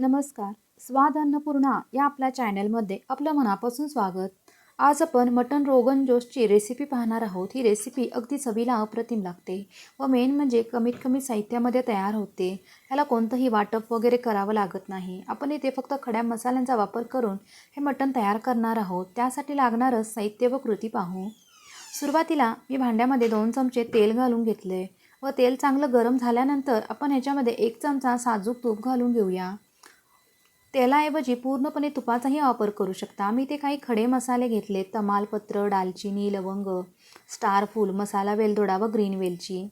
नमस्कार. स्वाद अन्नपूर्णा या आपल्या चॅनलमध्ये आपलं मनापासून स्वागत. आज आपण मटन रोगन जोशची रेसिपी पाहणार आहोत. ही रेसिपी अगदी चवीला अप्रतिम लागते व मेन म्हणजे कमीत कमी साहित्यामध्ये तयार होते. ह्याला कोणतंही वाटप वगैरे करावं लागत नाही. आपण इथे फक्त खड्या मसाल्यांचा वापर करून हे मटण तयार करणार आहोत. त्यासाठी लागणारं साहित्य व कृती पाहू. सुरुवातीला मी भांड्यामध्ये दोन चमचे तेल घालून घेतले व तेल चांगलं गरम झाल्यानंतर आपण ह्याच्यामध्ये एक चमचा साजूक तूप घालून घेऊया. तेलाऐवजी पूर्णपणे तुपाचाही वापर करू शकता. मी ते काही खडे मसाले घेतले तमालपत्र दालचिनी लवंग स्टार फूल मसाला वेलदोडा व ग्रीन वेलची.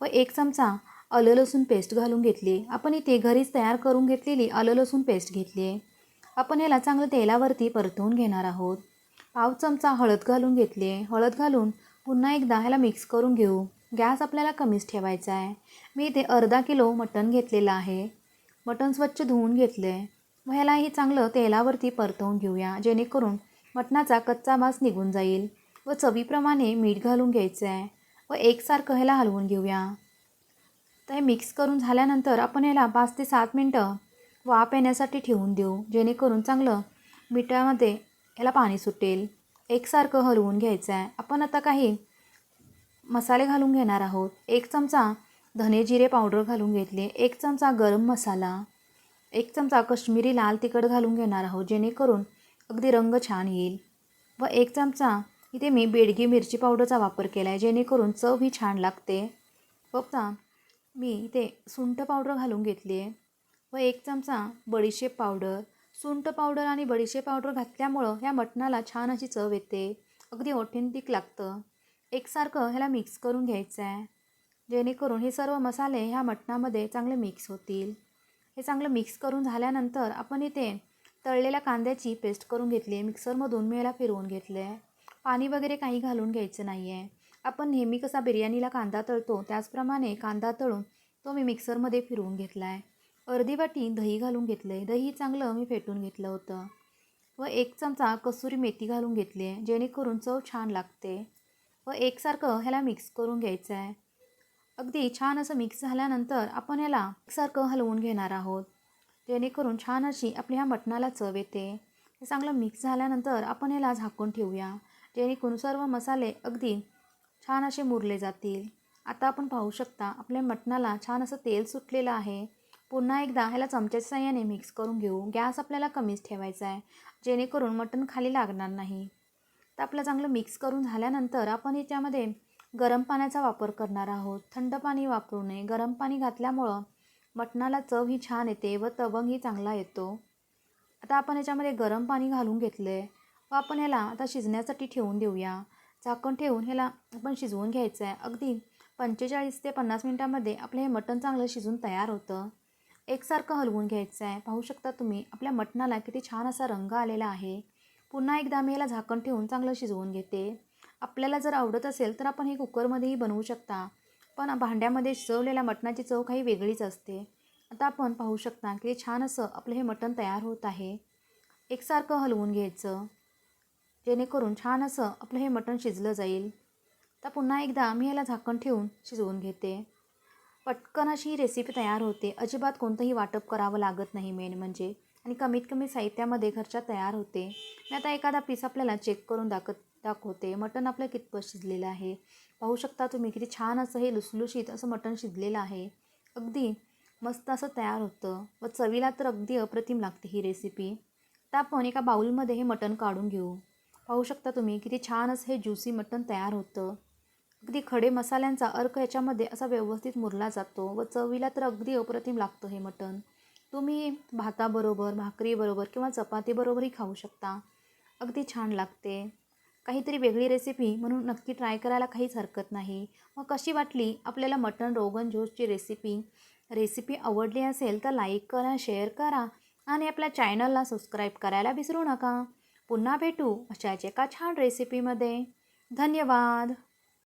व एक चमचा आलं लसूण पेस्ट घालून घेतली. आपण इथे घरीच तयार करून घेतलेली आलं लसूण पेस्ट घेतली आहे. आपण याला चांगलं तेलावरती परतवून घेणार आहोत. पाव चमचा हळद घालून घेतली आहे. हळद घालून पुन्हा एकदा ह्याला मिक्स करून घेऊ. गॅस आपल्याला कमीच ठेवायचा आहे. मी इथे अर्धा किलो मटण घेतलेलं आहे. मटण स्वच्छ धुवून घेतलं आहे व ह्यालाही चांगलं तेलावरती परतवून घेऊया जेणेकरून मटणाचा कच्चा मांस निघून जाईल व चवीप्रमाणे मीठ घालून घ्यायचं आहे व एकसारखं ह्याला हलवून घेऊया. तर हे मिक्स करून झाल्यानंतर आपण याला पाच ते सात मिनटं वाफ येण्यासाठी ठेवून देऊ जेणेकरून चांगलं मिठामध्ये ह्याला पाणी सुटेल. एकसारखं हलवून घ्यायचं आहे. आपण आता काही मसाले घालून घेणार आहोत. एक चमचा धने जिरे पावडर घालून घेतले एक चमचा गरम मसाला एक चमचा कश्मीरी लाल तिखट घालून घेणार आहोत जेणेकरून अगदी रंग छान येईल. व एक चमचा इथे मी बेडगी मिरची पावडरचा वापर केला आहे जेणेकरून चव ही छान लागते. फक्त मी इथे सुंठ पावडर घालून घेतली आहे व एक चमचा बडीशेप पावडर. सुंठ पावडर आणि बडीशेप पावडर घातल्यामुळं ह्या मटणाला छान अशी चव येते. अगदी ऑथेंटिक लागतं. एकसारखं ह्याला मिक्स करून घ्यायचं आहे जेणेकरून हे सर्व मसाले ह्या मटणामध्ये चांगले मिक्स होतील. हे चांगलं मिक्स करून झाल्यानंतर आपण इथे तळलेल्या कांद्याची पेस्ट करून घेतली आहे. मिक्सरमधून मी फिरवून घेतलं आहे. पाणी वगैरे काही घालून घ्यायचं नाही आहे. आपण नेहमी कसा बिर्याणीला कांदा तळतो त्याचप्रमाणे कांदा तळून तो मी मिक्सरमध्ये फिरवून घेतला आहे. अर्धी वाटी दही घालून घेतलं आहे. दही चांगलं मी फेटून घेतलं होतं. व एक चमचा कसुरी मेथी घालून घेतली आहे जेणेकरून चव छान लागते. व एकसारखं ह्याला मिक्स करून घ्यायचं आहे. अगदी छान असं मिक्स झाल्यानंतर आपण याला सारखं हलवून घेणार आहोत. जेणेकरून छान अशी आपल्या ह्या मटणाला चव येते. हे चांगलं मिक्स झाल्यानंतर आपण याला झाकून ठेवूया. जेणेकरून सर्व मसाले अगदी छान असे मुरले जातील. आता आपण पाहू शकता आपल्या मटणाला छान असं तेल सुटलेलं आहे. पुन्हा एकदा ह्याला चमच्याच्या साह्याने मिक्स करून घेऊ. गॅस आपल्याला कमीच ठेवायचा आहे. जेणेकरून मटण खाली लागणार नाही. तर आपलं चांगलं मिक्स करून झाल्यानंतर आपण याच्यामध्ये गरम पाण्याचा वापर करणार आहोत. थंड पाणी वापरू नये. गरम पाणी घातल्यामुळं मटणाला चव ही छान येते व तवंगही चांगला येतो. आता आपण याच्यामध्ये गरम पाणी घालून घेतलं आहे व आपण ह्याला आता शिजण्यासाठी ठेवून देऊया. झाकण ठेवून ह्याला आपण शिजवून घ्यायचं आहे अगदी पंचेचाळीस ते पन्नास मिनटामध्ये आपलं हे मटण चांगलं शिजून तयार होतं. एकसारखं हलवून घ्यायचं आहे पाहू शकता तुम्ही आपल्या मटणाला किती छान असा रंग आलेला आहे. पुन्हा एकदा मी याला झाकण ठेवून चांगलं शिजवून घेते. आपल्याला जर आवडत असेल तर आपण हे कुकरमध्येही बनवू शकता. पण भांड्यामध्ये शिजवलेल्या मटणाची चव काही वेगळीच असते. आता आपण पाहू शकता की छान असं आपलं हे मटण तयार होत आहे. एकसारखं हलवून घ्यायचं. जेणेकरून छान असं आपलं हे मटण शिजलं जाईल. तर पुन्हा एकदा मी याला झाकण ठेवून शिजवून घेते. पटकन अशी ही रेसिपी तयार होते. अजिबात कोणतंही वाटप करावं लागत नाही मेन म्हणजे. आणि कमीत कमी साहित्यामध्ये घरच्या तयार होते. मी आता एखादा पीस आपल्याला चेक करून दाखत दाखवते मटण आपलं कितपत शिजलेलं आहे? पाहू शकता तुम्ही किती छान असं हे लुसलुशीत असं मटण शिजलेलं आहे. अगदी मस्त असं तयार होतं. व चवीला तर अगदी अप्रतिम लागते ही रेसिपी तर आपण एका बाऊलमध्ये हे मटण काढून घेऊ. पाहू शकता तुम्ही किती छान असं हे ज्युसी मटण तयार होतं. अगदी खडे मसाल्यांचा अर्क याच्यामध्ये असा व्यवस्थित मुरला जातो. व चवीला तर अगदी अप्रतिम लागतं हे मटण. तुम्ही भाताबरोबर भाकरीबरोबर किंवा चपातीबरोबरही खाऊ शकता. अगदी छान लागते. काहीतरी वेगळी रेसिपी म्हणून नक्की ट्राय करायला काहीच हरकत नाही. मग कशी वाटली आपल्याला मटण रोगन जोशची रेसिपी रेसिपी आवडली असेल तर लाईक करा शेअर करा आणि आपल्या चॅनलला सबस्क्राईब करायला विसरू नका. पुन्हा भेटू अशाच एका छान रेसिपीमध्ये धन्यवाद!